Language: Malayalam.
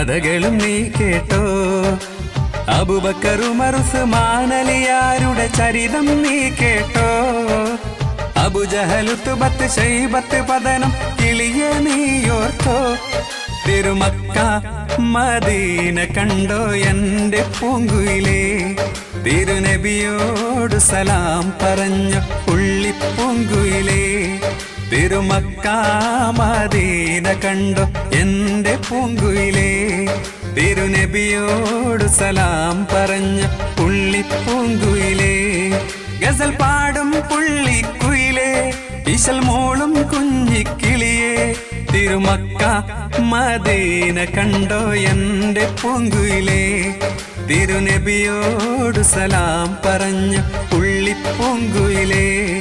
കഥകളും നീ കേട്ടോ. അബുബക്കറുമറുസ് മാനലിയാരുടെ ചരിതം നീ കേട്ടോ. അബുജഹലുത്തുബത്ത് ശൈബത്ത് പതനം കിളിയ നീയോർത്തോ തിരുമക്ക മദീന കണ്ടോ എന്റെ പൂങ്കുയിലേ. തിരുനബിയോട് സലാം പറഞ്ഞ പുള്ളിപ്പൂങ്കുയിലേ തിരുമക്ക മദീന കണ്ടോ എന്റെ പൂങ്കുയിലേ. തിരുനബിയോട് സലാം പറഞ്ഞ പുള്ളിപ്പൂങ്കുയിലേ. ഗസൽ പാടും പുള്ളിക്കുയിലേ. ഇശൽ മോളും കുഞ്ഞിക്കിളിയേ. തിരുമക്ക മദീന കണ്ടോ എന്റെ പൂങ്കുയിലേ. തിരുനബിയോട് സലാം പറഞ്ഞ പുള്ളിപ്പൂങ്കുയിലേ.